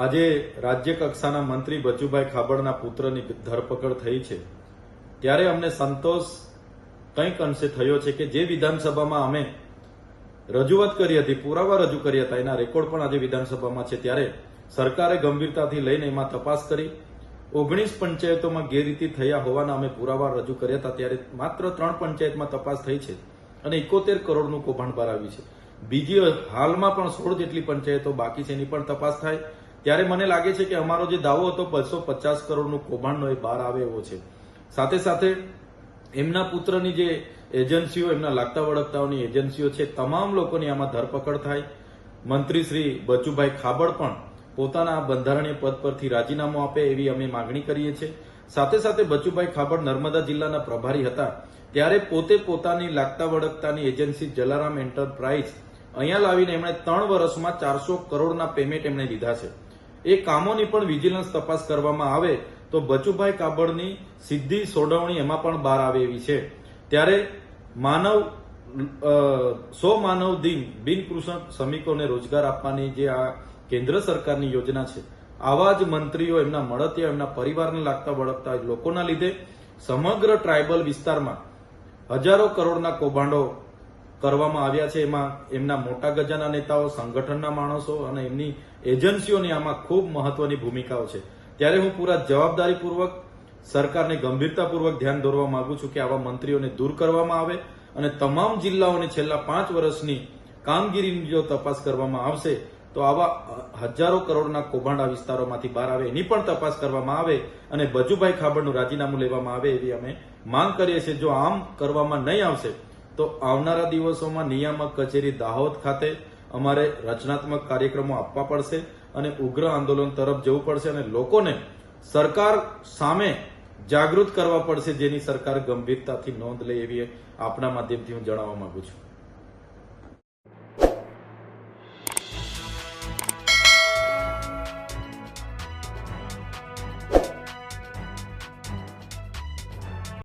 આજે રાજ્ય કક્ષાના મંત્રી બચુભાઈ ખાબડના પુત્રની ધરપકડ થઈ છે. ત્યારે અમને સંતોષ કંઈક અંશે થયો છે કે જે વિધાનસભામાં અમે રજૂઆત કરી હતી, પુરાવા રજૂ કર્યા હતા, એના રેકોર્ડ પણ આજે વિધાનસભામાં છે. ત્યારે સરકારે ગંભીરતાથી લઈને એમાં તપાસ કરી. ઓગણીસ પંચાયતોમાં ગેરરીતિ થયા હોવાના અમે પુરાવા રજૂ કર્યા હતા. ત્યારે માત્ર ત્રણ પંચાયતમાં તપાસ થઈ છે અને એકોતેર કરોડનું કૌભાંડ ભરાવ્યું છે. બીજી હાલમાં પણ સોળ જેટલી પંચાયતો બાકી છે, એની પણ તપાસ થાય. ત્યારે મને લાગે છે કે અમારો જે દાવો હતો બસો પચાસ કરોડનું કૌભાંડનો એ બહાર આવે એવો છે. સાથે સાથે એમના પુત્રની જે એજન્સીઓ, એમના લાગતા વળગતાઓની એજન્સીઓ છે, તમામ લોકોની આમાં ધરપકડ થાય. મંત્રી શ્રી બચુભાઈ ખાબડ પણ પોતાના બંધારણીય પદ પરથી રાજીનામું આપે એવી અમે માગણી કરીએ છીએ. સાથે સાથે બચુભાઈ ખાબડ નર્મદા જિલ્લાના પ્રભારી હતા, ત્યારે પોતે પોતાની લાગતા વળગતાની એજન્સી જલારામ એન્ટરપ્રાઇઝ અહીંયા લાવીને એમણે ત્રણ વર્ષમાં ચારસો કરોડના પેમેન્ટ એમણે લીધા છે. એ કામોની પણ વિજિલન્સ તપાસ કરવામાં આવે તો બચુભાઈ કાબડની સીધી સોડવણી એમાં પણ બહાર આવે એવી છે. ત્યારે માનવ સો માનવ દિન બિનકૃષક શ્રમિકોને રોજગાર આપવાની જે આ કેન્દ્ર સરકારની યોજના છે, આવા જ મંત્રીઓ એમના મળતિયા, એમના પરિવારને લાગતા વળગતા લોકોના લીધે સમગ્ર ટ્રાયબલ વિસ્તારમાં હજારો કરોડના કૌભાંડો કરવામાં આવ્યા છે. એમાં એમના મોટા ગજાના નેતાઓ, સંગઠનના માણસો અને એમની એજન્સીઓની આમાં ખૂબ મહત્વની ભૂમિકાઓ છે. ત્યારે હું પૂરા જવાબદારીપૂર્વક સરકારને ગંભીરતાપૂર્વક ધ્યાન દોરવા માંગુ છું કે આવા મંત્રીઓને દૂર કરવામાં આવે અને તમામ જિલ્લાઓની છેલ્લા પાંચ વર્ષની કામગીરીની જો તપાસ કરવામાં આવશે, તો આવા હજારો કરોડના કૌભાંડા વિસ્તારોમાંથી બહાર આવે, એની પણ તપાસ કરવામાં આવે અને બજુભાઈ ખાબડનું રાજીનામું લેવામાં આવે એવી અમે માંગ કરીએ છીએ. જો આમ કરવામાં નહીં આવશે તો આવનારા દિવસોમાં નિયામક કચેરી દાહોદ ખાતે અમારે રચનાત્મક કાર્યક્રમો આપવા પડશે અને ઉગ્ર આંદોલન તરફ જવું પડશે અને લોકોને સરકાર સામે જાગૃત કરવા પડશે જેની સરકાર ગંભીરતાથી નોંધ લે એવી આપના માધ્યમથી હું જણાવવા માંગુ છું.